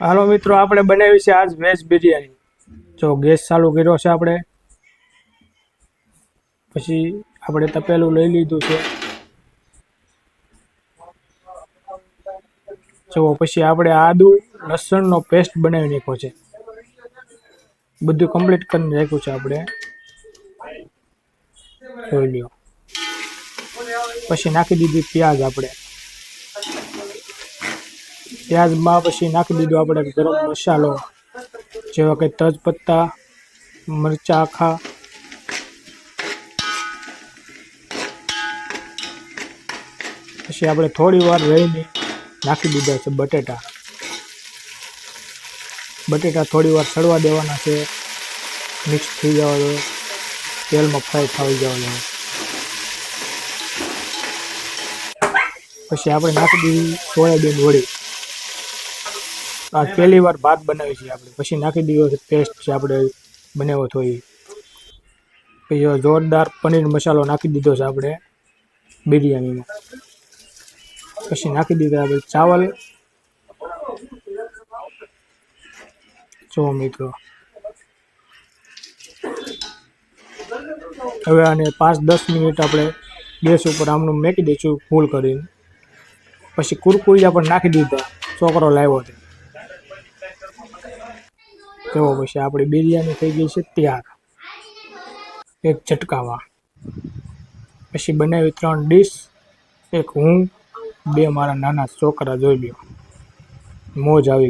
હાલો મિત્રો, આપણે બનાવી છે આજ વેજ બિરયાની જો ગેસ ચાલુ કર્યો છે આપણે. પછી આપણે તપેલું લઈ લીધું છે. જો પછી આપણે આદુ, લસણનો પેસ્ટ બનાવી નાખ્યો છે. બધું કમ્પ્લીટ કરીને રાખ્યું છે આપણે. જોઈ લ્યો. પછી નાખી દીધી પ્યાજ આપણે. પ્યાજમાં પછી નાખી દીધો આપણે ગરમ મસાલો, જેવા કે તજપત્તા, મરચાં આખા. પછી આપણે થોડી વાર રહીને નાખી દીધા છે બટેટા. બટેટા થોડી વાર સડવા દેવાના છે. મિક્સ થઈ જવા દો તેલમાં ફ્રાય થવા જવા દો પછી આપણે નાખી દીધી સોયાબીન વડી. આ પહેલી વાર ભાત બનાવી છે આપણે. પછી નાખી દીધો છે પેસ્ટ છે આપણે બનાવ્યો તો એ. પછી જોરદાર પનીર મસાલો નાખી દીધો છે આપણે બિરયાનીમાં. પછી નાખી દીધા આપણે ચાવલ. જો મિત્રો. હવે આને પાંચ દસ મિનિટ આપણે ગેસ ઉપર આમનું મેકી દઈશું ફૂલ કરીને. પછી કુરકુરિયા પણ નાખી દીધા. છોકરો લાવ્યો છે. જુઓ પછી આપણી બિરયાની થઈ ગઈ છે તૈયાર. એક ચટકાવા. પછી બનાવી ત્રણ ડીશ. એક હું, બે મારા નાના છોકરા જોઈ લ્યો. મોજ આવી